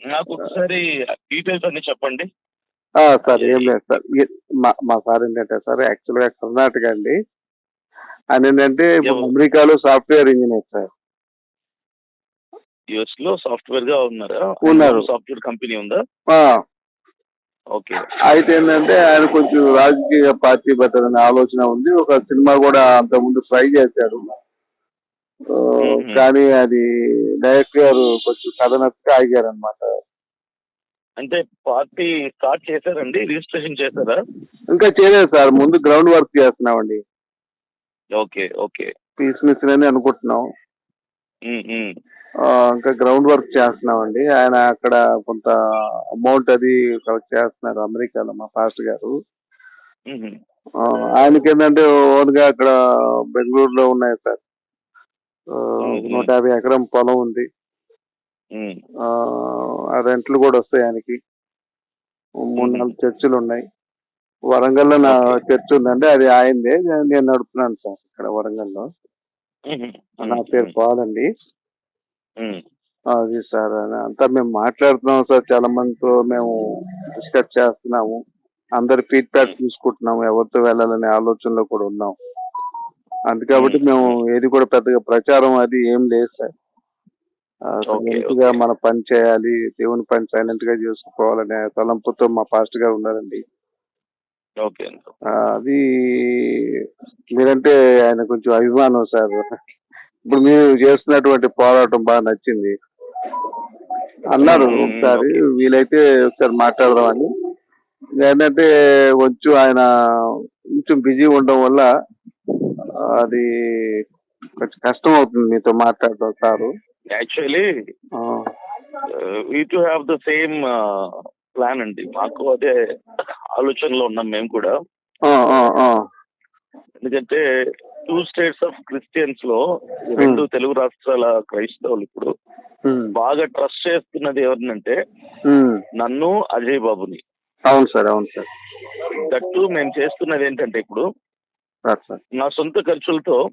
నాకు ఒకసారి డీటెయిల్స్ అన్ని చెప్పండి. సార్ ఏం లేదు సార్. మా సార్ ఏంటంటే సార్ యాక్చువల్గా కర్ణాటక అండి. ఆయన ఏంటంటే? అమెరికాలో సాఫ్ట్వేర్ ఇంజనీర్ సార్. యుఎస్లో సాఫ్ట్వేర్గా ఉన్నారా. ఉన్నారు. సాఫ్ట్వేర్ కంపెనీ ఉందా? ఓకే. అయితే ఏంటంటే ఆయన కొంచెం రాజకీయ పార్టీ పెట్టాలనే ఆలోచన ఉంది. ఒక సినిమా కూడా అంతకుముందు ట్రై చేశారు. కానీ అది డైరెక్టర్ గారు కొంచెం కథనట్టుగా ఆగారు అనమాట అంటే పార్టీ స్టార్ట్ చేశారండి? రిజిస్ట్రేషన్ చేశారా? ఇంకా చేయలేదు సార్. ముందు గ్రౌండ్ వర్క్ చేస్తున్నామండి. Okay okay. పీస్ అని అనుకుంటున్నాం. ఇంకా గ్రౌండ్ వర్క్ చేస్తున్నామండి. ఆయన అక్కడ కొంత అమౌంట్ అది కలెక్ట్ చేస్తున్నారు అమెరికాలో మా పాస్టర్ గారు. ఆయనకి ఏంటంటే ఓన్గా అక్కడ బెంగళూరులో ఉన్నాయి సార్. నూట యాభై ఎకరం పొలం ఉంది. ఆ, రెంట్లు కూడా వస్తాయి ఆయనకి. మూడు నాలుగు చర్చిలు ఉన్నాయి. వరంగల్లో నా చర్చ్ ఉందండి అది ఆయనదే. నేను- నేను నడుపుతున్నాను సార్ ఇక్కడ వరంగల్లో. ఉమ్. నా పేరు పాల్ అండి ఉమ్. అది సార్ అంతా మేము మాట్లాడుతున్నాం సార్. చాలా మందితో మేము డిస్కస్ చేస్తున్నాము. అందరి ఫీడ్బ్యాక్ తీసుకుంటున్నాము. ఎవరితో వెళ్ళాలనే ఆలోచనలో కూడా ఉన్నాం. అందుకబట్టి మేము. ఏది కూడా పెద్దగా ప్రచారం అది ఏం లేదు సార్. మన పని చేయాలి దేవుని పని సైలెంట్గా చేసుకోవాలనే తలంపుతో మా పాస్టర్ గారు ఉన్నారండి. అది మీరంటే ఆయన కొంచెం అభిమానం సార్. ఇప్పుడు మీరు చేస్తున్నటువంటి పోరాటం బాగా నచ్చింది. అన్నారు ఒకసారి. వీలైతే ఒకసారి మాట్లాడదామని. ఏంటంటే కొంచెం ఆయన కొంచెం బిజీ ఉండడం వల్ల అది కొంచెం కష్టం అవుతుంది మీతో మాట్లాడడం sir. Actually we too have the same plan అండి. మాకు అదే ఆలోచనలో ఉన్నాం మేము కూడా. ఎందుకంటే టూ స్టేట్స్ ఆఫ్ క్రిస్టియన్స్లో ఈ రెండు తెలుగు రాష్ట్రాల క్రైస్తవులు ఇప్పుడు ఉమ్, బాగా ట్రస్ట్ చేస్తున్నది ఎవరినంటే ఉమ్. నన్ను అజయ్ బాబుని. అవును సార్ అవును సార్. దట్టు మేము చేస్తున్నది ఏంటంటే ఇప్పుడు నా సొంత ఖర్చులతో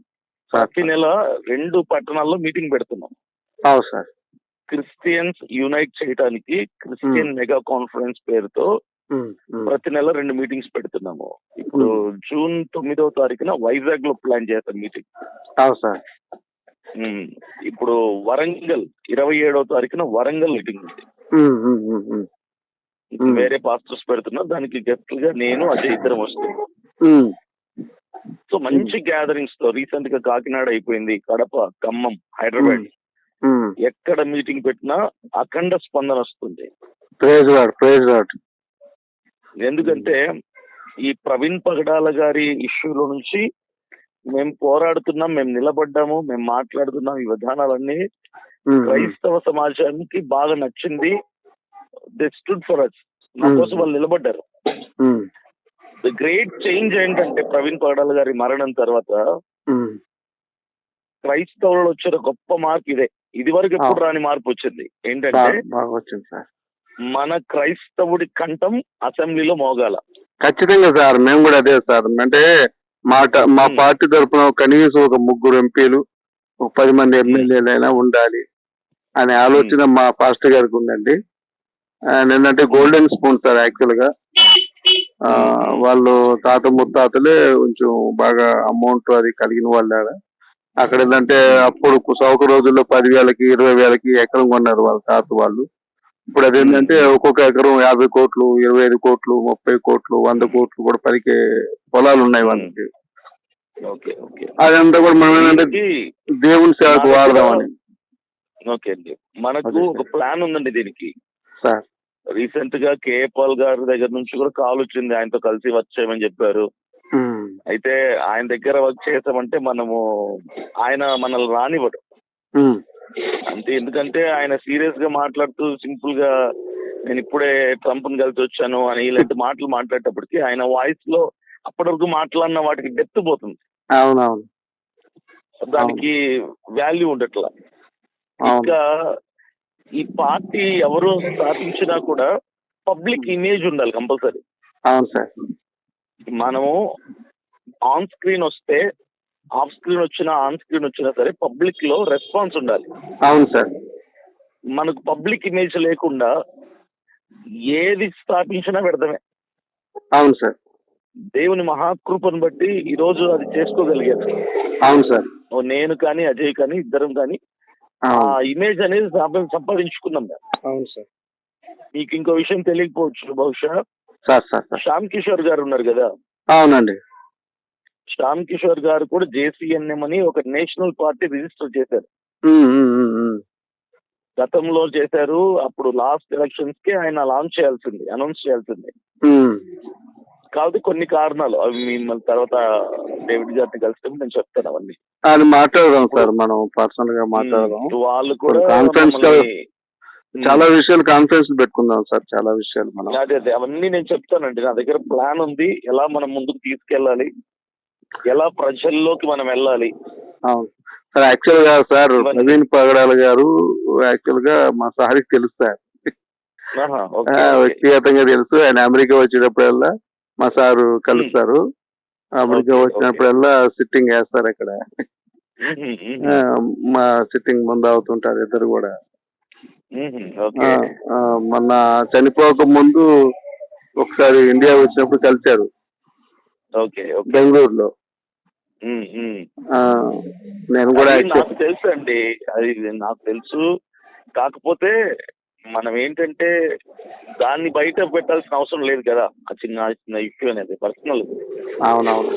ప్రతి నెల రెండు పట్టణాల్లో మీటింగ్ పెడుతున్నాం. అవును సార్. క్రిస్టియన్స్ యునైట్ చేయడానికి క్రిస్టియన్ మెగా కాన్ఫరెన్స్ పేరుతో. ప్రతి నెల రెండు మీటింగ్స్ పెడుతున్నాము. ఇప్పుడు జూన్ తొమ్మిదవ తారీఖున వైజాగ్లో ప్లాన్ చేస్తాం మీటింగ్. అవును సార్. ఇప్పుడు వరంగల్ ఇరవై ఏడవ తారీఖున వరంగల్ మీటింగ్ ఉంది. వేరే పాస్టర్స్ పెడుతున్నా దానికి గెస్ట్గా నేను అజయ్ ఇద్దరం వస్తాం. ఉమ్, సో మంచి గ్యాదరింగ్స్తో రీసెంట్గా కాకినాడ అయిపోయింది కడప ఖమ్మం హైదరాబాద్. ఎక్కడ మీటింగ్ పెట్టినా అఖండ స్పందన వస్తుంది. ప్రైజ్ ప్రైజ్ ఎందుకంటే ఈ ప్రవీణ్ పగడాల గారి ఇష్యూలో నుంచి మేము పోరాడుతున్నాం మేము నిలబడ్డాము మేము మాట్లాడుతున్నాం ఈ విధానాలన్నీ. క్రైస్తవ సమాజానికి బాగా నచ్చింది. They stood for us Hmm. కోసం వాళ్ళు నిలబడ్డారు. ద గ్రేట్ చేంజ్ ఏంటంటే ప్రవీణ్ పగడాల గారి మరణం తర్వాత. క్రైస్తవులు వచ్చిన గొప్ప మార్పు ఇదే. ఇది వరకు ఎప్పుడు రాని మార్పు వచ్చింది. ఏంటంటే మన క్రైస్తవుడి కంఠం అసెంబ్లీలో మోగాల. ఖచ్చితంగా సార్ మేము కూడా అదే సార్. అంటే మా మా. పార్టీ తరఫున కనీసం ఒక ముగ్గురు ఎంపీలు ఒక పది మంది ఎమ్మెల్యేలు అయినా ఉండాలి అనే ఆలోచన మా పాస్టర్ గారికి ఉందండి. ఆయన ఏంటంటే గోల్డెన్ స్పూన్ సార్ యాక్చువల్గా వాళ్ళు తాత ముత్తాతలే కొంచెం బాగా అమౌంట్ అది కలిగిన వాళ్ళు. అక్కడ ఏంటంటే అప్పుడు సౌక రోజుల్లో పదివేలకి ఇరవై వేలకి ఎకరం కొన్నారు వాళ్ళ తాత వాళ్ళు. ఇప్పుడు అదేంటంటే ఒక్కొక్క ఎకరం యాభై కోట్లు ఇరవై ఐదు కోట్లు ముప్పై కోట్లు వంద కోట్లు కూడా పలికే పొలాలు ఉన్నాయి వాళ్ళకి. Okay okay. అదంతా కూడా మనం ఏంటంటే దేవుని సేవకు వాడదామని. ఓకే అండి. మనకు ఒక ప్లాన్ ఉందండి దీనికి. సార్. రీసెంట్గా కే పాల్ గారి దగ్గర నుంచి కూడా కాల్ వచ్చింది. ఆయనతో కలిసి వచ్చేయమని చెప్పారు. అయితే ఆయన దగ్గర వర్క్ చేసామంటే మనము ఆయన మనల్ని రానివ్వడు. అంతే ఎందుకంటే ఆయన సీరియస్గా మాట్లాడుతూ సింపుల్గా నేను ఇప్పుడే ట్రంప్ని కలిసి వచ్చాను అని ఇలాంటి మాటలు మాట్లాడేటప్పటికి ఆయన వాయిస్లో అప్పటి వరకు మాట్లాడిన వాటికి డెప్త్ పోతుంది. అవునవును. దానికి వాల్యూ ఉండట్లా. ఇంకా ఈ పార్టీ ఎవరు స్థాపించినా కూడా పబ్లిక్ ఇమేజ్ ఉండాలి కంపల్సరీ. అవును సార్. మనము ఆన్ స్క్రీన్ వస్తే ఆఫ్ స్క్రీన్ వచ్చినా ఆన్ స్క్రీన్ వచ్చినా సరే పబ్లిక్లో రెస్పాన్స్ ఉండాలి. అవును సార్. మనకు పబ్లిక్ ఇమేజ్ లేకుండా ఏది స్థాపించినా పెడతామే అవును సార్. దేవుని మహాకృపను బట్టి ఈ రోజు అది చేసుకోగలిగాను అవును సార్. ఓ నేను కానీ అజయ్ కానీ ఇద్దరం కానీ ఆ ఇమేజ్ అనేది సంపా- సంపాదించుకున్నాం మేము. అవును సార్. మీకు ఇంకో విషయం తెలియకపోవచ్చు బహుశా. సార్ సార్ శ్యామ్ కిషోర్ గారు ఉన్నారు కదా? అవునండి. శ్యామ్ కిషోర్ గారు కూడా జేసీఎన్ఎం అని ఒక నేషనల్ పార్టీ రిజిస్టర్ చేశారు. గతంలో చేశారు. అప్పుడు లాస్ట్ ఎలక్షన్స్కి ఆయన లాంచ్ చేయాల్సింది అనౌన్స్ చేయాల్సింది. కాబట్టి కొన్ని కారణాలు. అవి మిమ్మల్ని తర్వాత డేవిడ్ గారిని కలిసినప్పుడు నేను చెప్తాను అవన్నీ. అది మాట్లాడదాం సార్ మనం పర్సనల్గా మాట్లాడదాం. వాళ్ళు కూడా కాన్ఫరెన్స్ చాలా విషయాలు కాన్ఫరెన్స్ పెట్టుకుందాం సార్ చాలా విషయాలు మనం. అదే అదే అవన్నీ నేను చెప్తానండి. నా దగ్గర ప్లాన్ ఉంది ఎలా మనం ముందుకు తీసుకెళ్ళాలి ఎలా ప్రజల్లోకి మనం వెళ్ళాలి. అవును. సార్ యాక్చువల్గా సార్ నవీన్ పగడాల గారు యాక్చువల్గా మా సార్కి తెలుసు సార్ ఆహా, ఆ, ఓకే, ఓకే. వ్యక్తిగతంగా తెలుసు. ఆయన అమెరికా వచ్చేటప్పుడల్లా మా సారు కలుస్తారు. అమెరికా వచ్చినప్పుడల్లా సిట్టింగ్ వేస్తారు అక్కడ. మా సిట్టింగ్ ముందు అవుతుంటారు ఇద్దరు కూడా. మొన్న చనిపోక ముందు ఒకసారి ఇండియా వచ్చినప్పుడు కలిశారు. బెంగళూరులో. నేను కూడా నాకు తెలుసు అండి అది నాకు తెలుసు. కాకపోతే మనం ఏంటంటే దాన్ని బయట పెట్టాల్సిన అవసరం లేదు కదా. ఆ చిన్న చిన్న ఇష్యూ అనేది పర్సనల్ అవునవును.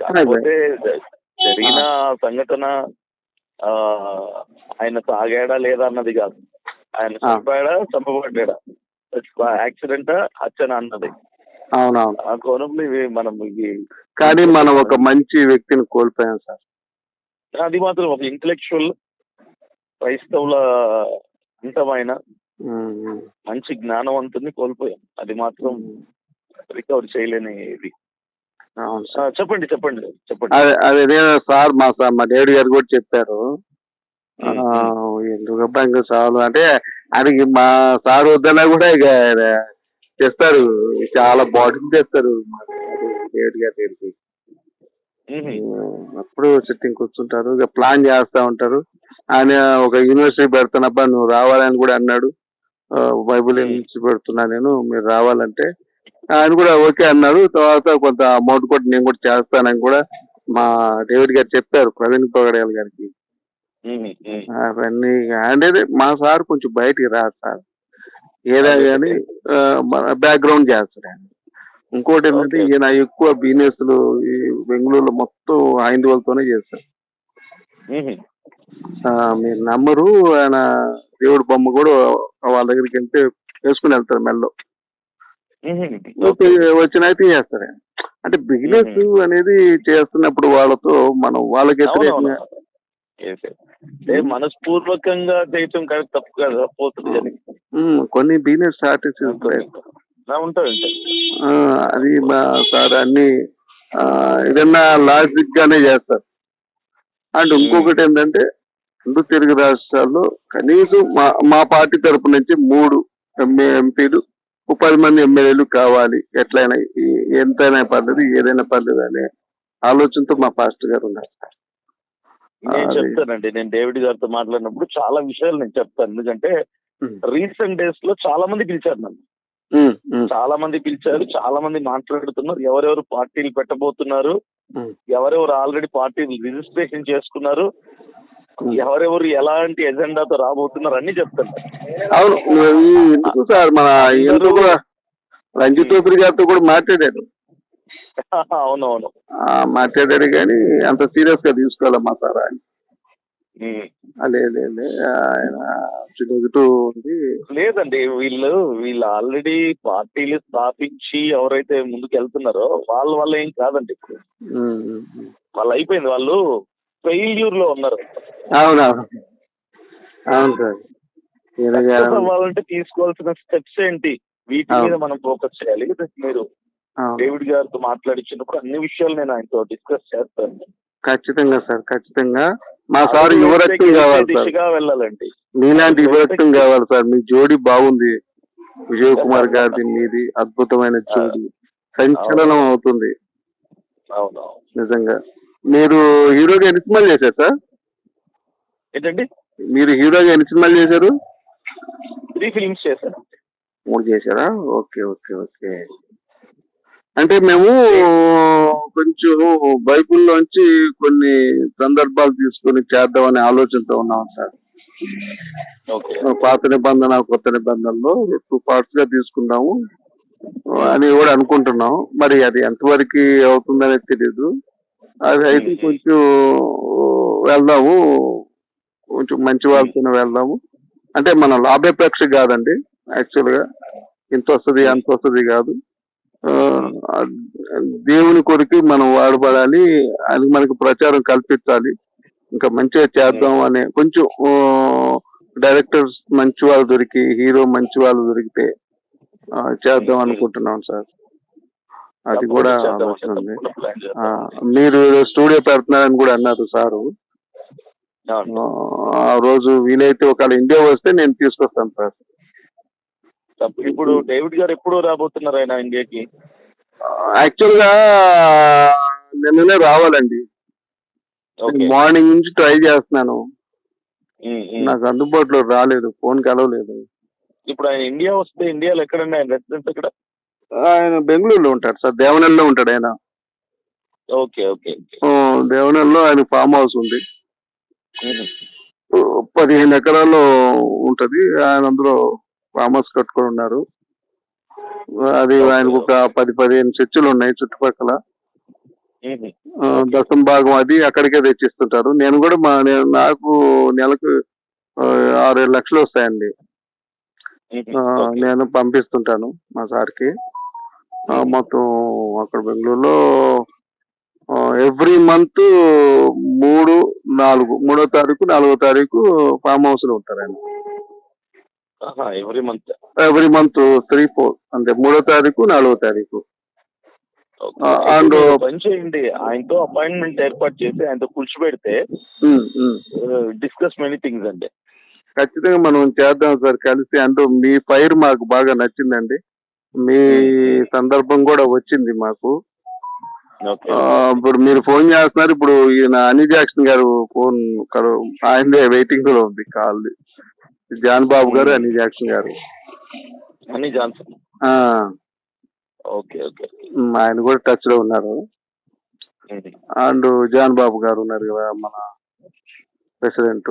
కాకపోతే జరిగిన సంఘటన ఆయన తాగాడా లేదా అన్నది కాదు. ఆయన. చంపాడా చంపబడ్డా యాక్సిడెంట్ హత్యన అన్నది. అవునవును. ఆ కోణంలో ఇవి మనం కానీ మనం ఒక మంచి వ్యక్తిని కోల్పోయాం సార్. అది మాత్రం ఒక ఇంటలెక్చువల్ క్రైస్తవుల అంతమైన మంచి జ్ఞానవంతుని కోల్పోయాం. అది మాత్రం. రికవర్ చేయలేని ఇది చెప్పండి చెప్పండి చెప్పండి. అదే అదే నేను సార్ మా సార్ మా డేవిడ్ గారు కూడా చెప్పారు. ఎందుకబ్బా ఇంకా చాలు. అంటే ఆయనకి మా సార్ వద్దన్నా కూడా ఇక చేస్తారు. చాలా బాడీ చేస్తారు మా డేవిడ్ గారి ఉమ్, అప్పుడు సిట్టింగ్ కూర్చుంటారు. ఇక ప్లాన్ చేస్తా ఉంటారు. ఆయన ఒక యూనివర్సిటీ పెడతానబ్బా నువ్వు రావాలని కూడా అన్నాడు. బైబిల్ నుంచి పెడుతున్నా నేను మీరు రావాలంటే. ఆయన కూడా ఓకే అన్నారు తర్వాత కొంత అమౌంట్ కూడా నేను కూడా చేస్తానని కూడా మా డేవిడ్ గారు చెప్పారు ప్రవీణ్ పొగడేల్ గారికి. అవన్నీ అంటే మా సార్ కొంచెం బయటికి రాదు సార్. ఏదా కానీ బ్యాక్గ్రౌండ్ చేస్తాడు ఆయన. ఇంకోటి ఏంటంటే. ఈయన ఎక్కువ బిజినెస్ ఈ బెంగళూరులో మొత్తం హైందవులతోనే చేస్తారు ఉమ్, ఆ, మీరు నమ్మరు. ఆయన దేవుడి బొమ్మ కూడా వాళ్ళ దగ్గరికి వెళ్తే వేసుకుని వెళ్తారు మెల్లో. వచ్చిన తీసేస్తారు ఆయన. అంటే బిజినెస్ అనేది చేస్తున్నప్పుడు వాళ్ళతో మనం వాళ్ళకి. వ్యతిరేకంగా మనస్పూర్వకంగా చేయటం కరెక్ట్ తప్పు కదా. పోతుంది కొన్ని బిజినెస్ స్ట్రాటజీస్ ఉంటాయి. ఉంటాయి. అది మా సార్ అన్ని ఏదన్నా లాజిక్ గానే చేస్తారు. అండ్ ఇంకొకటి ఏంటంటే రెండు తెలుగు రాష్ట్రాల్లో కనీసం మా మా పార్టీ తరపు నుంచి మూడు ఎంఏ ఎంపీలు పది మంది ఎమ్మెల్యేలు కావాలి. ఎట్లయినా ఎంతైనా పర్లేదు ఏదైనా పర్లేదు అనే ఆలోచనతో మా పాస్టర్ గారు ఉన్నారు. నేను చెప్తానండి. నేను డేవిడ్ గారితో మాట్లాడినప్పుడు చాలా విషయాలు నేను చెప్తాను. ఎందుకంటే ఉమ్. రీసెంట్ డేస్లో చాలా మంది పిలిచారు నన్ను. చాలా మంది పిలిచారు చాలా మంది మాట్లాడుతున్నారు. ఎవరెవరు పార్టీలు పెట్టబోతున్నారు ఎవరెవరు ఆల్రెడీ పార్టీలు రిజిస్ట్రేషన్ చేసుకున్నారు. ఎవరెవరు ఎలాంటి ఎజెండాతో రాబోతున్నారు అన్ని చెప్తాను అవును ఎందుకు సార్ మన ఎందుకు కూడా రంజిత్ చౌదరి గారితో కూడా మాట్లాడారు. అవునవును. ఆ, మాట్లాడారు కానీ అంత సీరియస్గా తీసుకోవాలి మా సార్ ఆయన ఉమ్. ఆ, లేదు లేదు, లేదు. ఆయన నెగిటివ్ ఉంది లేదండి వీళ్ళు వీళ్ళు ఆల్రెడీ పార్టీలు స్థాపించి ఎవరైతే ముందుకు వెళ్తున్నారో వాళ్ళ వల్ల ఏం కాదండి ఇప్పుడు. వాళ్ళు అయిపోయింది వాళ్ళు ఫెయిల్యూర్లో ఉన్నారు అవునవును అవును సార్ అవ్వాలంటే తీసుకోవాల్సిన స్టెప్స్ ఏంటి వీటి మీద. మనం ఫోకస్ చేయాలి మీరు. డేవిడ్ గారితో మాట్లాడించినప్పుడు అన్ని విషయాలు నేను ఆయనతో డిస్కస్ చేస్తాను ఖచ్చితంగా సార్ ఖచ్చితంగా మా సార్ యువరక్తం కావాలి సార్. వెళ్ళాలండి. మీలాంటి యువరక్తం కావాలి సార్. మీ జోడి బాగుంది. విజయ్ కుమార్ గారిది మీది అద్భుతమైన జోడి. సంచలనం అవుతుంది. నిజంగా. మీరు హీరోగా ఎన్ని సినిమాలు చేశారు సార్? ఏంటండి? మీరు హీరోగా ఎన్ని సినిమాలు చేశారు? త్రీ ఫిలిమ్స్ చేశాను. మూడు చేశారా? Okay okay okay. అంటే మేము కొంచెం బైబిల్లోంచి కొన్ని సందర్భాలు తీసుకొని చేద్దామనే ఆలోచనతో ఉన్నాం సార్. పాత నిబంధన కొత్త నిబంధనలో టూ పార్ట్స్గా తీసుకుందాము అని కూడా అనుకుంటున్నాం. మరి అది ఎంతవరకు అవుతుందనేది తెలియదు అది అయితే కొంచెం వెళ్దాము. కొంచెం మంచి వాళ్ళతో వెళ్దాము. అంటే మన లాభాపేక్ష కాదండి యాక్చువల్గా ఇంత వస్తుంది అంత వస్తుంది కాదు. దేవుని కొరికి మనం వాడబడాలి. అది మనకు ప్రచారం కల్పించాలి. ఇంకా మంచిగా చేద్దాం అనే కొంచెం డైరెక్టర్స్ మంచి వాళ్ళు దొరికి హీరో మంచి వాళ్ళు దొరికితే చేద్దాం అనుకుంటున్నాం సార్. అది కూడా ఆ, మీరు స్టూడియో పెడుతున్నారని కూడా అన్నారు సారు. ఆ రోజు వీలైతే ఒకవేళ ఇండియా వస్తే నేను తీసుకొస్తాను సార్. ఇప్పుడు డేవిడ్ గారు ఎప్పుడు రాబోతున్నారు ఆయన ఇండియాకి యాక్చువల్గా నిన్ననే రావాలండి. మార్నింగ్ నుంచి ట్రై చేస్తున్నాను. నాకు అందుబాటులో రాలేదు. ఫోన్ కలవలేదు ఇప్పుడు ఆయన ఇండియా వస్తే ఇండియాలో ఎక్కడండి? ఆయన రెసిడెన్స్ ఎక్కడ? ఆయన బెంగళూరులో ఉంటాడు సార్. దేవనల్లో ఉంటాడు ఆయన. ఓకే ఓకే దేవనల్లో ఆయన ఫామ్ హౌస్ ఉంది. పదిహేను ఎకరాల్లో ఉంటది. ఆయన అందులో ఫామ్ హౌస్ కట్టుకొని ఉన్నారు. అది ఆయనకు ఒక పది పదిహేను చర్చిలు ఉన్నాయి చుట్టుపక్కల. దశం భాగం అది అక్కడికే తెచ్చిస్తుంటారు. నేను కూడా మా నాకు నెలకు ఆరు ఏడు లక్షలు వస్తాయండి. నేను పంపిస్తుంటాను మా సార్కి. మొత్తం అక్కడ బెంగళూరులో ఎవ్రీ మంత్ మూడు నాలుగు మూడో తారీఖు నాలుగో తారీఖు ఫామ్ హౌస్లో ఉంటారు ఆయన. Every month every month three four అంటే మూడో తారీఖు నాలుగో తారీఖు. మీరు పని చేయండి. ఆయనతో అపాయింట్మెంట్ ఏర్పాటు చేసి ఆయనతో కూర్చోబెడితే. డిస్కస్ మెనీ థింగ్స్ అండి. ఖచ్చితంగా మనం చేద్దాం సార్ కలిసి. అంటూ మీ ఫైర్ మాకు బాగా నచ్చిందండి. మీ సందర్భం కూడా వచ్చింది మాకు. ఇప్పుడు మీరు ఫోన్ చేస్తున్నారు. ఇప్పుడు ఈయన అనీ జాక్సన్ గారు ఫోన్ ఆయనదే వెయిటింగ్లో ఉంది కాల్. జాన్ బాబు గారు అనీ జాక్సన్ గారు. Honey Johnson. ఆ, ఓకే ఓకే. ఆయన కూడా టచ్లో ఉన్నారు. అండ్ జాన్ బాబు గారు ఉన్నారు కదా మన ప్రెసిడెంట్.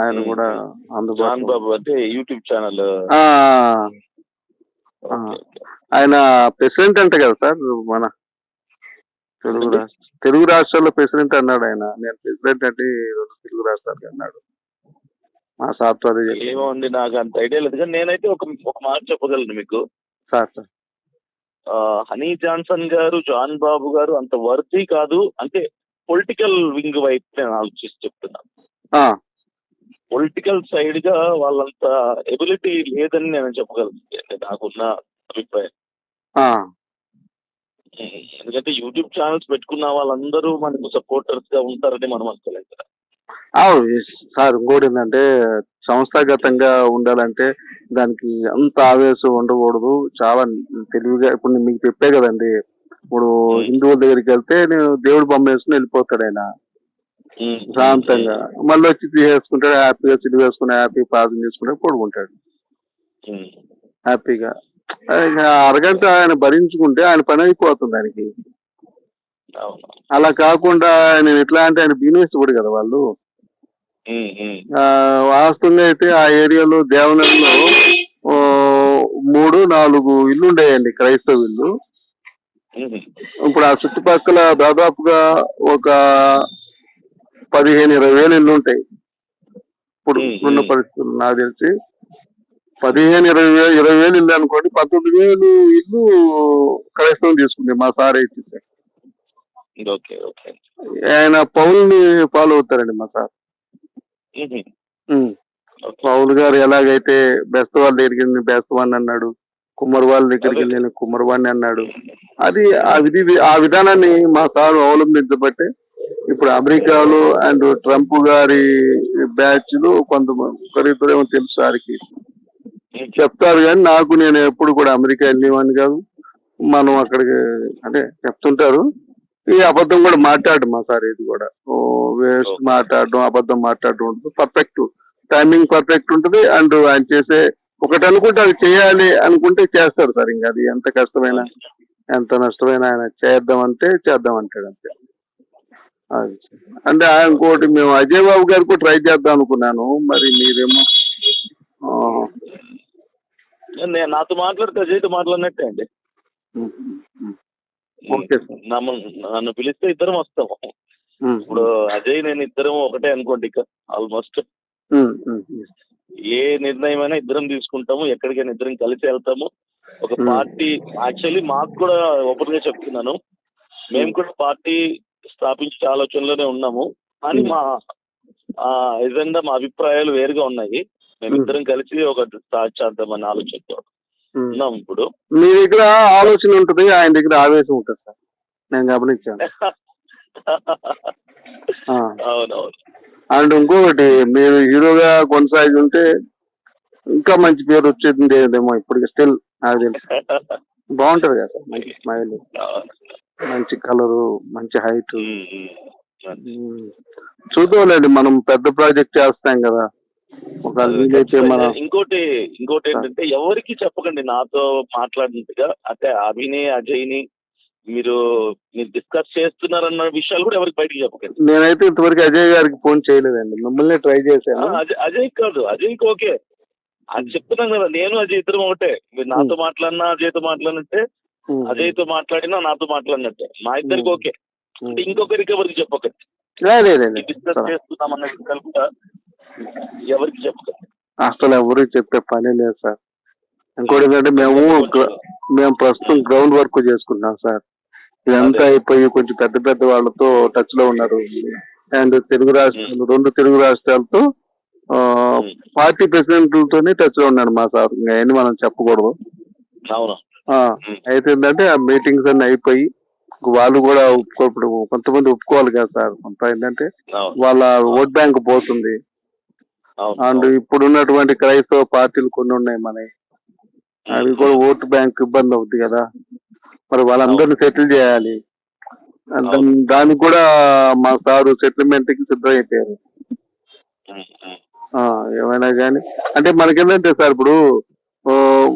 ఆయన కూడా. జాన్ అందుబాటులో బాబు అంటే యూట్యూబ్ ఛానల్. ఆ, ఓకే ఓకే. ఆయన ప్రెసిడెంట్ అంట కదా సార్ మన తెలుగు? రాష్ట్ర తెలుగు రాష్ట్రాల్లో ప్రెసిడెంట్ అన్నాడు ఆయన. నేను ప్రెసిడెంట్ అంటే ఈ తెలుగు రాష్ట్రాలకి అన్నాడు. మా సార్తో అదే. ఏమో అండి నాకు అంత ఐడియా లేదు. కానీ నేనైతే ఒక ఒక మాట చెప్పగలను మీకు? Sir sir. హనీ జాన్సన్ గారు జాన్ బాబు గారు అంత వర్తీ కాదు. అంటే పొలిటికల్ వింగ్ వైపు నేను ఆలోచిస్తూ చెప్తున్నాను. పొలిటికల్ సైడ్గా వాళ్ళంత ఎబిలిటీ లేదని నేను చెప్పగలను. అంటే నాకున్న అభిప్రాయం. ఎందుకంటే యూట్యూబ్ ఛానల్స్ పెట్టుకున్న వాళ్ళందరూ మనకు సపోర్టర్స్గా ఉంటారని మనం అనుకోలేం కదా. సార్ ఇంకోటి ఏంటంటే సంస్థాగతంగా ఉండాలంటే దానికి అంత ఆవేశం ఉండకూడదు. చాలా తెలివిగా ఇప్పుడు మీకు చెప్పే కదండి ఇప్పుడు హిందువుల దగ్గరికి వెళ్తే నేను దేవుడు బొమ్మ వేసుకుని వెళ్ళిపోతాడు ఆయన. శాంతంగా మళ్ళీ వచ్చి తీసేసుకుంటాడు హ్యాపీగా సిడి వేసుకుని హ్యాపీ ప్రార్థన చేసుకుంటే పడుకుంటాడు. హ్యాపీగా. ఇక అరగంట ఆయన భరించుకుంటే ఆయన పని అయిపోతుంది అవును. అలా కాకుండా నేను ఎట్లా అంటే ఆయన బిజినెస్ కూడా కదా వాళ్ళు. వాస్తవంగా అయితే ఆ ఏరియాలో దేవనల్లో ఓ, మూడు నాలుగు ఇల్లు ఉండేయండి క్రైస్తవ ఇల్లు. ఇప్పుడు ఆ చుట్టుపక్కల దాదాపుగా ఒక పదిహేను ఇరవై వేలు ఇల్లు ఉంటాయి ఇప్పుడు. ఉన్న పరిస్థితులు నాకు తెలిసి పదిహేను ఇరవై వేలు ఇరవై వేలు ఇల్లు అనుకోండి పంతొమ్మిది వేలు ఇల్లు క్రైస్తవం తీసుకుంది మా సార్ అయితే. ఆయన పౌల్ని ఫాలో అవుతారండి మా సార్. పౌల్ గారు ఎలాగైతే బెస్త వాళ్ళ దగ్గరికి నేను బెస్తవాన్ని అన్నాడు. కుమ్మరి వాళ్ళ దగ్గరికి నేను కుమ్మరివాణ్ణి అన్నాడు. అది ఆ విధి ఆ విధానాన్ని మా సార్ అవలంబించబట్టే ఇప్పుడు అమెరికాలో అండ్ ట్రంప్ గారి బ్యాచ్లో కొంతమంది ఒకరిద్దరేమో తెలుసు సార్కి. చెప్తారు కానీ నాకు నేను ఎప్పుడు కూడా అమెరికా వెళ్ళేవాడిని కాదు. మనం అక్కడికి అంటే చెప్తుంటారు. ఈ అబద్ధం కూడా మాట్లాడు మా సార్ ఇది కూడా? వేస్ట్. మాట్లాడడం అబద్ధం మాట్లాడడం ఉంటుంది. పర్ఫెక్ట్ టైమింగ్ పర్ఫెక్ట్ ఉంటుంది. అండ్ ఆయన చేసే ఒకటి అనుకుంటే అది చేయాలి అనుకుంటే చేస్తాడు సార్ ఇంకా అది ఎంత కష్టమైనా. ఎంత నష్టమైనా ఆయన చేద్దామంటే చేద్దాం అంటాడు అంతే. అది. అంటే ఆయన ఇంకోటి మేము అజయ్ బాబు గారు కూడా ట్రై చేద్దాం అనుకున్నాను. మరి మీరేమో నేను నాతో మాట్లాడితే అజయ్తో మాట్లాడినట్టే అండి. నన్ను పిలిస్తే ఇద్దరం వస్తాము. ఇప్పుడు అజయ్ నేను ఇద్దరం ఒకటే అనుకోండి ఇక ఆల్మోస్ట్. ఏ నిర్ణయం అయినా ఇద్దరం తీసుకుంటాము ఎక్కడికైనా ఇద్దరం కలిసి వెళ్తాము. ఒక. పార్టీ యాక్చువల్లీ మాకు కూడా ఓపెన్గా చెప్తున్నాను. మేము కూడా పార్టీ స్థాపించే ఆలోచనలోనే ఉన్నాము. కానీ. మా ఆ ఎజెండా మా అభిప్రాయాలు వేరుగా ఉన్నాయి. మేమిద్దరం కలిసి ఒక స్టార్ట్ చేద్దామని ఆలోచనతో. ఉన్నాం ఇప్పుడు మీ దగ్గర ఆలోచన ఉంటుంది ఆయన దగ్గర ఆవేశం ఉంటుంది సార్. నేను గమనించాను. అవునవును. అండ్ ఇంకొకటి మీరు హీరోగా కొనసాగి ఉంటే ఇంకా మంచి పేరు వచ్చేది ఏదేమో ఇప్పటికి స్టిల్ నాకు తెలుసు. బాగుంటది కదా సార్ మంచి స్మైల్. మంచి కలరు మంచి హైట్. చూద్దాంలేండి మనం పెద్ద ప్రాజెక్ట్ చేస్తాం కదా. ఇంకోటి ఇంకోటి ఏంటంటే ఎవరికి చెప్పకండి నాతో మాట్లాడినట్టుగా అంటే అభిని అజయ్ని మీరు మీరు డిస్కస్ చేస్తున్నారన్న విషయాలు కూడా ఎవరికి బయటికి చెప్పకండి. నేనైతే ఇంతవరకు అజయ్ గారికి ఫోన్ చేయలేదండి. మిమ్మల్ని ట్రై చేశాను. అజయ్ అజయ్ కాదు. అజయ్కి ఓకే. అది చెప్తున్నాను కదా నేను అజయ్ ఇద్దరం ఒకటే. మీరు నాతో మాట్లాడినా అజయ్తో మాట్లాడినట్టే. అజయ్తో మాట్లాడినా నాతో మాట్లాడినట్టే. మా ఇద్దరికి. ఓకే. అంటే ఇంకొకరికి ఎవరికి చెప్పకండి. డిస్కస్ చేస్తున్నాం అన్న విషయాలు కూడా ఎవరికి చెప్పకండి అసలు ఎవరికి చెప్పే పని లేదు సార్. ఇంకోటి ఏంటంటే మేము మేము ప్రస్తుతం గ్రౌండ్ వర్క్ చేసుకుంటున్నాం సార్. ఇదంతా. అయిపోయి కొంచెం పెద్ద పెద్ద వాళ్ళతో టచ్లో ఉన్నారు. అండ్ తెలుగు రాష్ట్రాలు రెండు తెలుగు రాష్ట్రాలతో. పార్టీ ప్రెసిడెంట్లతోనే టచ్లో ఉన్నాడు మా సార్. అవన్నీ మనం చెప్పకూడదు. అయితే ఏంటంటే ఆ మీటింగ్స్ అన్ని అయిపోయి వాళ్ళు కూడా ఒప్పుకో కొంతమంది ఒప్పుకోవాలి కదా సార్. కొంత ఏంటంటే వాళ్ళ ఓట్ బ్యాంక్ పోతుంది. అండ్ ఇప్పుడు ఉన్నటువంటి క్రైస్తవ పార్టీలు కొన్ని ఉన్నాయి మనవి. అవి కూడా ఓటు బ్యాంక్ ఇబ్బంది అవుద్ది కదా. మరి వాళ్ళందరిని సెటిల్ చేయాలి. దాన్- దానికి కూడా మా సారు సెటిల్మెంట్కి సిద్ధం అయిపోయారు. ఏమైనా కానీ అంటే మనకేంటంటే సార్ ఇప్పుడు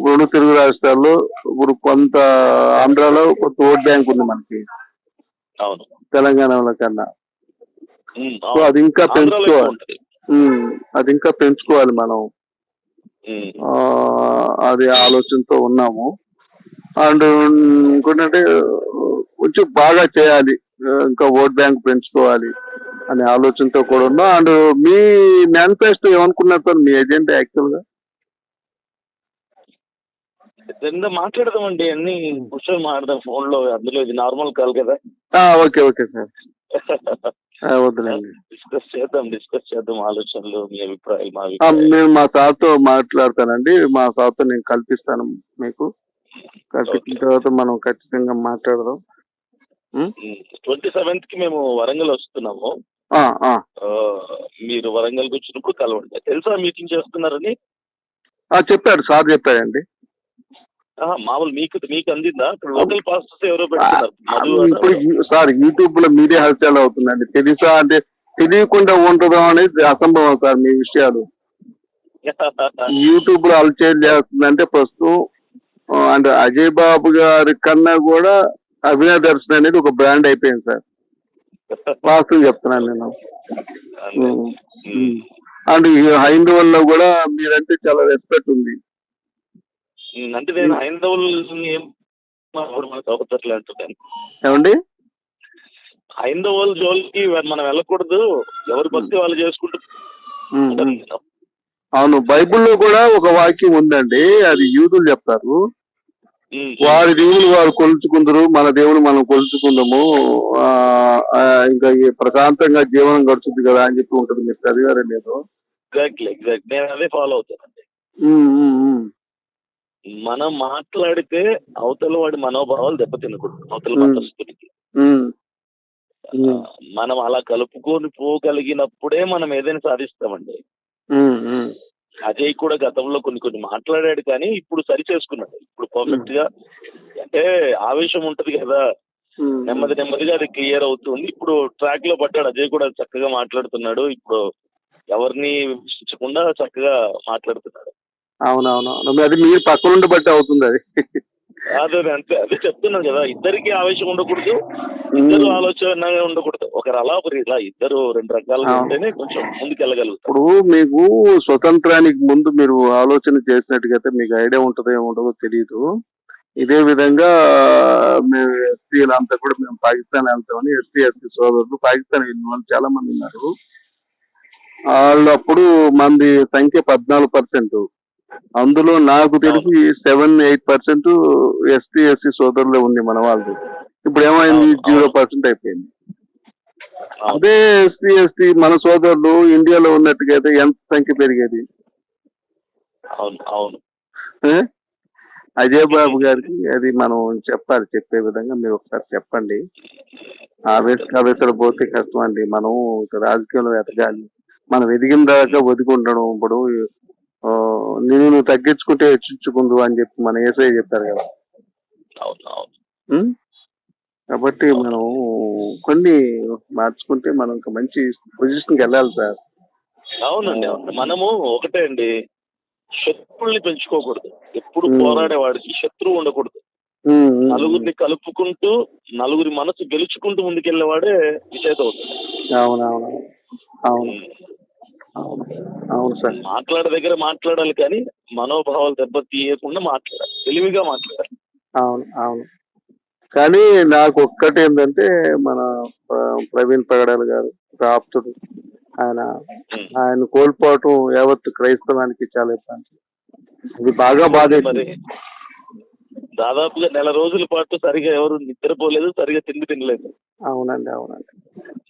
రెండు తెలుగు రాష్ట్రాల్లో ఇప్పుడు కొంత ఆంధ్రాలో కొంత ఓట్ బ్యాంక్ ఉంది మనకి. తెలంగాణలో కన్నా. సో. అది ఇంకా పెంచుకోవాలి. అది ఇంకా పెంచుకోవాలి మనం. అది ఆలోచనతో ఉన్నాము. అండ్ ఇంకోటంటే కొంచెం బాగా చేయాలి. ఇంకా ఓట్ బ్యాంక్ పెంచుకోవాలి అనే ఆలోచనతో కూడా ఉన్నాం. అండ్ మీ మేనిఫెస్టో ఏమనుకున్నారు సార్? మీ ఎజెండా యాక్చువల్గా నిన్న మాట్లాడదామండి. అన్ని కూర్చొని మాట్లాడదాం ఫోన్లో అందులో ఇది నార్మల్ కాల్ కదా. Okay okay sir. వద్దులేండి. డిస్కస్ చేద్దాం డిస్కస్ చేద్దాం ఆలోచనలు మీ అభిప్రాయాలు మా నేను మా సార్తో మాట్లాడతానండి. మా సార్తో నేను కల్పిస్తాను మీకు. కల్పించిన తర్వాత మనం ఖచ్చితంగా మాట్లాడదాం. ట్వంటీ సెవెంత్కి మేము వరంగల్ వస్తున్నాము. మీరు వరంగల్కి వచ్చినప్పుడు కలవండి. తెలుసా మీటింగ్ చేస్తున్నారని? ఆ, చెప్పాడు సార్ చెప్పాడండి. మామూలు మీకు మీకు అందిందా? లోకల్ పాస్టర్స్ ఎవరో యూ- సార్ యూట్యూబ్లో మీడియా హల్చల్ అవుతుందండి. తెలుసా అంటే తెలియకుండా ఉండడం అనేది అసంభవం సార్ మీ విషయాలు. యూట్యూబ్లో హల్చల్ చేస్తుందంటే ప్రస్తుతం అంటే అజయ్ బాబు గారి కన్నా కూడా అభినయ దర్శన్ అనేది ఒక బ్రాండ్ అయిపోయింది సార్. వాస్తవం చెప్తున్నాను నేను. అండ్ హైందవుల్లో కూడా మీరంటే చాలా రెస్పెక్ట్ ఉంది. అంటే నేను హైందవులు అంటున్నాను ఏమండి? హైందవుల జోలికి మనం వెళ్ళకూడదు. ఎవరి భక్తి వాళ్ళు చేసుకుంటూ. అవును బైబిల్లో కూడా ఒక వాక్యం ఉందండి. అది యూదులు చెప్తారు. వారి దేవుడు వారు కొలుచుకుందరు మన దేవుడు మనం కొలుచుకుందాము. ఇంకా ప్రశాంతంగా జీవనం గడుచుద్ది కదా అని చెప్పి ఉంటుంది. మీరు చదివారు లేదు? ఎగ్జాక్ట్లీ ఎగ్జాక్ట్ నేను అదే ఫాలో అవుతానండి. మనం మాట్లాడితే అవతల వాడి మనోభావాలు దెబ్బతినకూడదు అవతల ఆ, మనం అలా కలుపుకొని పోగలిగినప్పుడే మనం ఏదైనా సాధిస్తామండి. అజయ్ కూడా గతంలో కొన్ని కొన్ని మాట్లాడాడు కానీ ఇప్పుడు సరి చేసుకున్నాడు ఇప్పుడు పర్ఫెక్ట్గా అంటే ఆవేశం ఉంటది కదా. నెమ్మది నెమ్మదిగా అది క్లియర్ అవుతుంది. ఇప్పుడు ట్రాక్లో పడ్డాడు. అజయ్ కూడా చక్కగా మాట్లాడుతున్నాడు. ఇప్పుడు ఎవరిని విమర్శించకుండా చక్కగా మాట్లాడుతున్నాడు. అవునవును. అది మీరు పక్క నుండి బట్టి అవుతుంది అది. అదే అంతే అదే చెప్తున్నాను కదా. ఇద్దరికి ఆవేశం ఉండకూడదు ఇద్దరు ఆలోచన ఉండకూడదు. ఒకరు అలా ఒకరు ఇలా. ఇద్దరు రెండు రకాలుగా. ఉంటేనే కొంచెం ముందుకెళ్ళగలుగుతారు ఇప్పుడు మీకు స్వతంత్రానికి ముందు మీరు ఆలోచన చేసినట్టుగైతే మీకు ఐడియా ఉంటుందో ఏమో ఉంటుందో తెలియదు ఇదే విధంగా మేము ఎస్సీలు అంతా కూడా మేము పాకిస్తాన్ వెళ్తామని ఎస్సీ ఎస్సీ సోదరులు పాకిస్తాన్ వెళ్ళిన వాళ్ళు చాలా మంది ఉన్నారు. వాళ్ళు అప్పుడు మంది సంఖ్య పద్నాలుగు పర్సెంట్. అందులో నాకు తెలిసి seven eight percent SC SC సోదరులే ఉంది మన వాళ్ళు. ఇప్పుడు ఏమైంది? జీరో. పర్సెంట్ అయిపోయింది. అదే ఎస్సీ ఎస్టీ మన సోదరులు ఇండియాలో ఉన్నట్టుగా అయితే ఎంత సంఖ్య పెరిగేది? అవును? అజయ్ బాబు గారికి అది మనం చెప్పాలి చెప్పే విధంగా మీరు ఒకసారి చెప్పండి. ఆవేశ ఆవేశాలు పోతే కష్టం అండి. మనం రాజకీయంలో ఎదగాలి. మనం ఎదిగిన దాకా ఒదిగుండడం ఇప్పుడు ఆ, నేను నువ్వు తగ్గించుకుంటే హెచ్చించుకుందు అని చెప్పి మన ఏసఐ చెప్పారు కదా? కాబట్టి మనం కొన్ని మార్చుకుంటే మనం ఇంకా మంచి పొజిషన్కి వెళ్ళాలి సార్. అవునండి అవును. మనము ఒకటే అండి. శత్రువుల్ని పెంచుకోకూడదు. ఎప్పుడు. పోరాడేవాడికి శత్రువు ఉండకూడదు. నలుగురిని కలుపుకుంటూ నలుగురి మనసు గెలుచుకుంటూ ముందుకెళ్ళేవాడే విజేత అవుతాడు అవునవును అవును. అవును అవును సార్. మాట్లాడే దగ్గర మాట్లాడాలి కానీ మనోభావాలు దెబ్బతీయకుండా మాట్లాడాలి. తెలివిగా మాట్లాడాలి. అవును అవును. కానీ నాకు ఒక్కటి ఏంటంటే మన ప్ర- ప్రవీణ్ పగడాల గారు ఒక ఆప్తుడు ఆయన. ఆయన కోల్పోవటం యావత్ క్రైస్తవానికి చాలా ఇబ్బంది. ఇది బాగా బాధ మరి దాదాపుగా నెల రోజుల పాటు సరిగా ఎవరు నిద్రపోలేదు సరిగా తిండి తినలేదు. అవునండి అవునండి.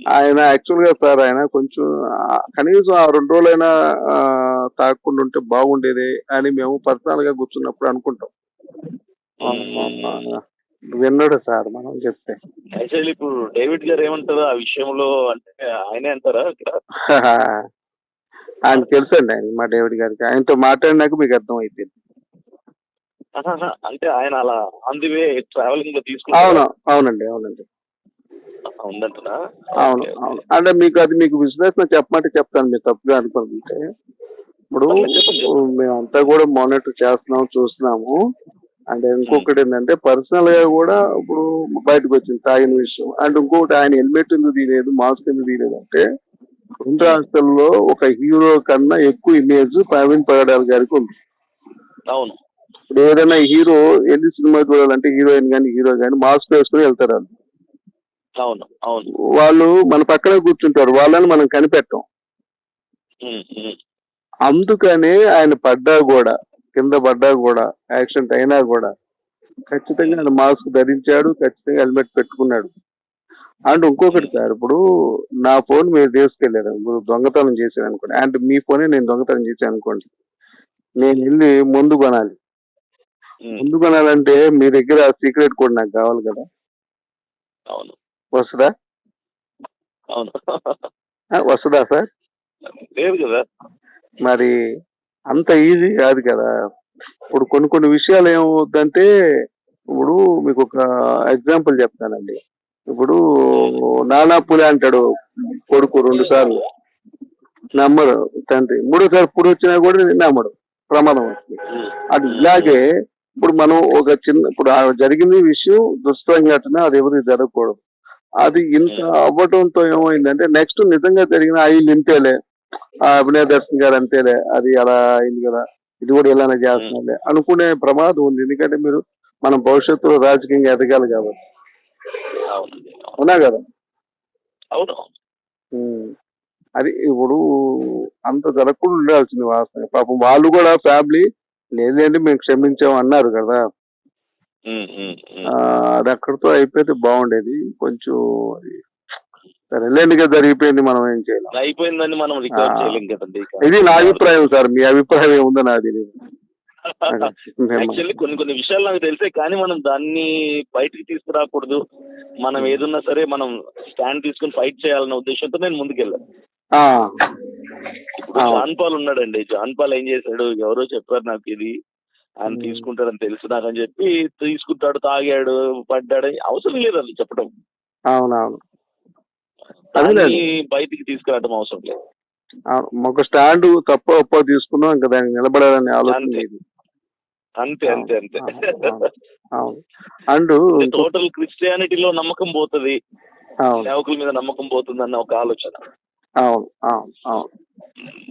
ఆయన యాక్చువల్గా సార్ ఆయన కొంచెం కనీసం ఆ రెండు రోజులైనా తాగకుండా ఉంటే బాగుండేది అని మేము పర్సనల్గా కూర్చున్నప్పుడు అనుకుంటాం. విన్నాడు సార్ మనం చెప్తే. యాక్చువల్లీ ఇప్పుడు డేవిడ్ గారు ఏమంటారు ఆ విషయంలో అంటే ఆయనే అంటారా ఇక్కడ? ఆయన తెలుసండి ఆయన మా డేవిడ్ గారికి. ఆయనతో మాట్లాడినాక మీకు అర్థం అయిపోయింది అంటే ఆయన అలా అందువే ట్రావెలింగ్లో అవును తీసుకుంటా అవునండి. అవునండి అవును. అవును. అంటే మీకు అది మీకు విశ్లేషణ చెప్పమంటే చెప్తాను మీరు తప్పుగా అనుకుంటుంటే. ఇప్పుడు. మేమంతా కూడా మానిటర్ చేస్తున్నాం చూస్తున్నాము. అంటే ఇంకొకటి ఏంటంటే పర్సనల్గా కూడా ఇప్పుడు బయటకు వచ్చింది తాగిన విషయం. అండ్ ఇంకొకటి ఆయన హెల్మెట్ ఎందుకు తీయలేదు మాస్క్ ఎందుకు తీయలేదు అంటే రెండు రాష్ట్రాల్లో ఒక హీరో కన్నా ఎక్కువ ఇమేజ్ ప్రవీణ్ పగడాల్ గారికి ఉంది. అవును. ఇప్పుడు ఏదైనా హీరో ఎన్ని సినిమా చూడాలంటే హీరోయిన్ కానీ హీరో కానీ మాస్క్ వేసుకుని వెళ్తారు వాళ్ళు. అవును అవును. వాళ్ళు మన పక్కనే కూర్చుంటారు వాళ్ళని మనం కనిపెట్టాం. అందుకనే ఆయన పడ్డా కూడా కింద పడ్డా కూడా యాక్సిడెంట్ అయినా కూడా ఖచ్చితంగా ఆయన మాస్క్ ధరించాడు ఖచ్చితంగా హెల్మెట్ పెట్టుకున్నాడు. అండ్ ఇంకొకటి సార్ ఇప్పుడు నా ఫోన్ మీరు తీసుకెళ్ళారు ఇప్పుడు దొంగతనం చేశాను అనుకోండి అండ్ మీ ఫోనే నేను దొంగతనం చేశాను అనుకోండి నేను వెళ్ళి ముందు కొనాలి. ముందు కొనాలంటే మీ దగ్గర సీక్రెట్ కూడా నాకు కావాలి కదా? అవును. వస్తుందా? అవును. వస్తుందా సార్? లేదు కదా. మరి అంత ఈజీ కాదు కదా. ఇప్పుడు కొన్ని కొన్ని విషయాలు ఏమవుద్దంటే ఇప్పుడు మీకు ఒక ఎగ్జాంపుల్ చెప్తానండి. ఇప్పుడు నానా పులి అంటాడు కొడుకు రెండు సార్లు. నమ్మడు తండ్రి. మూడోసారి పుడి వచ్చినా కూడా నమ్మడు ప్రమాదం వస్తుంది. అది ఇలాగే ఇప్పుడు మనం ఒక చిన్న ఇప్పుడు ఆ జరిగింది విషయం దుష్టంఘటన అది ఎవరికి జరగకూడదు. అది ఇంత అవ్వటంతో ఏమైందంటే నెక్స్ట్ నిజంగా జరిగిన ఆ వీళ్ళు ఇంతేలే. ఆ అభినయ దర్శన్ గారు అంతేలే. అది అలా అయింది కదా. ఇది కూడా ఇలానే చేస్తున్నాలే అనుకునే ప్రమాదం ఉంది. ఎందుకంటే మీరు మనం భవిష్యత్తులో రాజకీయంగా ఎదగాలి కాబట్టి. అవును కదా? అవును. అది ఇప్పుడు అంత జరగకుండా ఉండాల్సింది వాస్తవం పాపం వాళ్ళు కూడా ఫ్యామిలీ లేదండి మేము క్షమించాం అన్నారు కదా. అది అక్కడితో అయిపోతే బాగుండేది. కొంచెం అది సరేలేండి కదా జరిగిపోయింది మనం ఏం చేయలేం. అయిపోయిందని మనం. చేయలేం కదండి. ఇది నా అభిప్రాయం సార్ మీ అభిప్రాయం ఏముందో తెలియదు యాక్చువల్లీ కొన్ని కొన్ని విషయాలు నాకు తెలిసే కానీ మనం దాన్ని బయటికి తీసుకురాకూడదు. మనం ఏదున్నా సరే మనం స్టాండ్ తీసుకుని ఫైట్ చేయాలన్న ఉద్దేశంతో నేను ముందుకెళ్ళాను. జాన్ పాల్ ఉన్నాడండి. జాన్ పాల్ ఏం చేశాడు? ఎవరో చెప్పారు నాకు ఇది. ఆయన. తీసుకుంటాడని తెలుసు నాకని చెప్పి తీసుకుంటాడు తాగాడు పడ్డాడు. అవసరం లేదు అది చెప్పడం. అవునవును. బయటికి తీసుకురావడం అవసరం లేదు. ఒక స్టాండ్ తప్ప ఒప్ప తీసుకున్నాం. ఇంకా దానికి నిలబడాలనే ఆలోచన అంతే. లేదు అంతే అంతే. అంతే అవును, అవును. అండ్ టోటల్ క్రిస్టియానిటీలో నమ్మకం పోతుంది. సేవకుల మీద నమ్మకం పోతుంది అన్న ఒక ఆలోచన. అవును అవును అవును.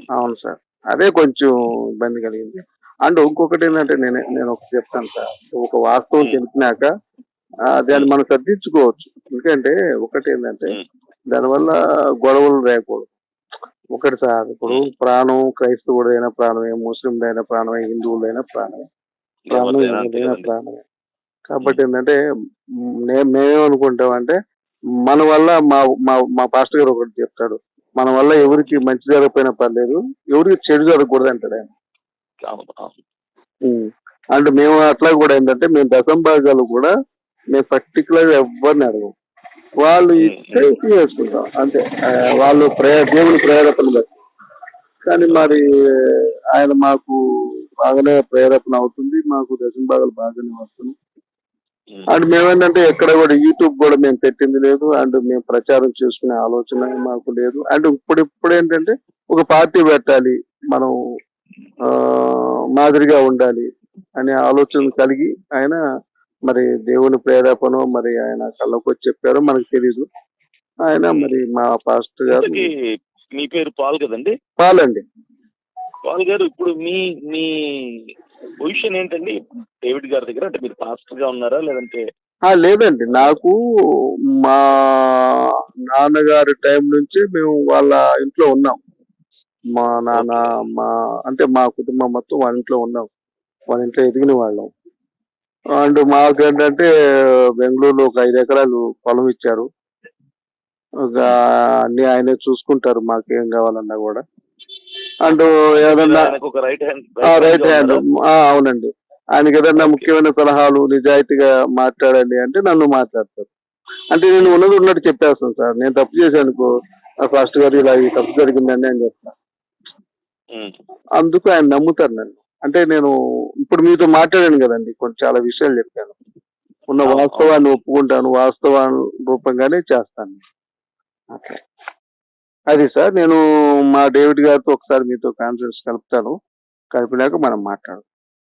అవును సార్. అదే కొంచెం ఇబ్బంది కలిగింది. అండ్ ఇంకొకటి ఏంటంటే నేను నేను ఒకటి చెప్తాను సార్. ఒక వాస్తవం తెలిసినాక ఆ, దాన్ని మనం సర్దించుకోవచ్చు. ఎందుకంటే ఒకటి ఏంటంటే. దానివల్ల గొడవలు లేకూడదు ఒకటి సార్ ఇప్పుడు ప్రాణం క్రైస్తవుడైన ప్రాణమే ముస్లిందైన ప్రాణమే హిందువులైన ప్రాణమే. ప్రాణం ఎవరిదైనా. ప్రాణమే. కాబట్టి ఏంటంటే మేమేమనుకుంటామంటే మన వల్ల మా మా మా పాస్టర్ గారు ఒకటి చెప్తాడు. మన వల్ల ఎవరికి మంచి జరగకపోయినా పర్లేదు ఎవరికి చెడు జరగకూడదు అంటాడు ఆయన. అండ్ మేము అట్లా కూడా ఏంటంటే మేము దశం భాగాలు కూడా మేము పర్టికులర్ ఎవరిని అడగం. వాళ్ళు ఇస్తే చేసుకుంటాం. అంతే. ఆ, వాళ్ళు ప్రేర దేవుని ప్రేరేపణ బట్టి. కానీ మరి ఆయన మాకు బాగానే ప్రేరేపణ అవుతుంది మాకు దశం భాగాలు బాగానే వస్తుంది. అండ్ మేమేంటంటే ఎక్కడ కూడా యూట్యూబ్ కూడా మేము పెట్టింది లేదు అండ్ మేము ప్రచారం చేసుకునే ఆలోచన మాకు లేదు. అండ్ ఇప్పుడు ఇప్పుడు ఏంటంటే ఒక పార్టీ పెట్టాలి మనం మాదిరిగా ఉండాలి అనే ఆలోచన కలిగి ఆయన మరి దేవుని ప్రేరేపణ మరి ఆయన కళ్ళకు వచ్చి చెప్పారో మనకు తెలీదు. ఆయన మరి మా పాస్టర్ గారు మీ పేరు పాల్ కదండి? పాలండి. పాల్ గారు ఇప్పుడు మీ మీ పొజిషన్ ఏంటండి? డేవిడ్ గారి దగ్గర? అంటే మీరు పాస్టర్గా ఉన్నారా? లేదంటే లేదండి. నాకు మా నాన్నగారి టైం నుంచి మేము వాళ్ళ ఇంట్లో ఉన్నాం. మా నాన్న మా అంటే మా కుటుంబం మొత్తం వాళ్ళ ఇంట్లో ఉన్నాం. వాళ్ళ ఇంట్లో ఎదిగిన వాళ్ళం. అండ్ మాకేంటంటే బెంగళూరులో ఒక ఐదు ఎకరాలు పొలం ఇచ్చారు. అన్ని ఆయనే చూసుకుంటారు మాకేం కావాలన్నా కూడా. అండ్ ఏదన్నా ఒక రైట్ హ్యాండ్ రైట్ హ్యాండ్ అవునండి. ఆయనకి ఏదన్నా ముఖ్యమైన సలహాలు నిజాయితీగా మాట్లాడండి అంటే నన్ను మాట్లాడతారు. అంటే నేను ఉన్నది ఉన్నట్టు చెప్పేస్తాను సార్. నేను తప్పు చేశానుకో ఫాస్ట్ గారు ఇలా ఈ తప్పు జరిగిందండి అని చెప్తాను అందుకు ఆయన నమ్ముతారు నన్ను. అంటే నేను ఇప్పుడు మీతో మాట్లాడాను కదండి కొన్ని చాలా విషయాలు చెప్పాను. ఉన్న వాస్తవాన్ని ఒప్పుకుంటాను వాస్తవ రూపంగానే చేస్తాను. అది సార్ నేను మా డేవిడ్ గారితో ఒకసారి మీతో కాన్ఫరెన్స్ కలుపుతాను. కలిపినాక మనం మాట్లాడదాం.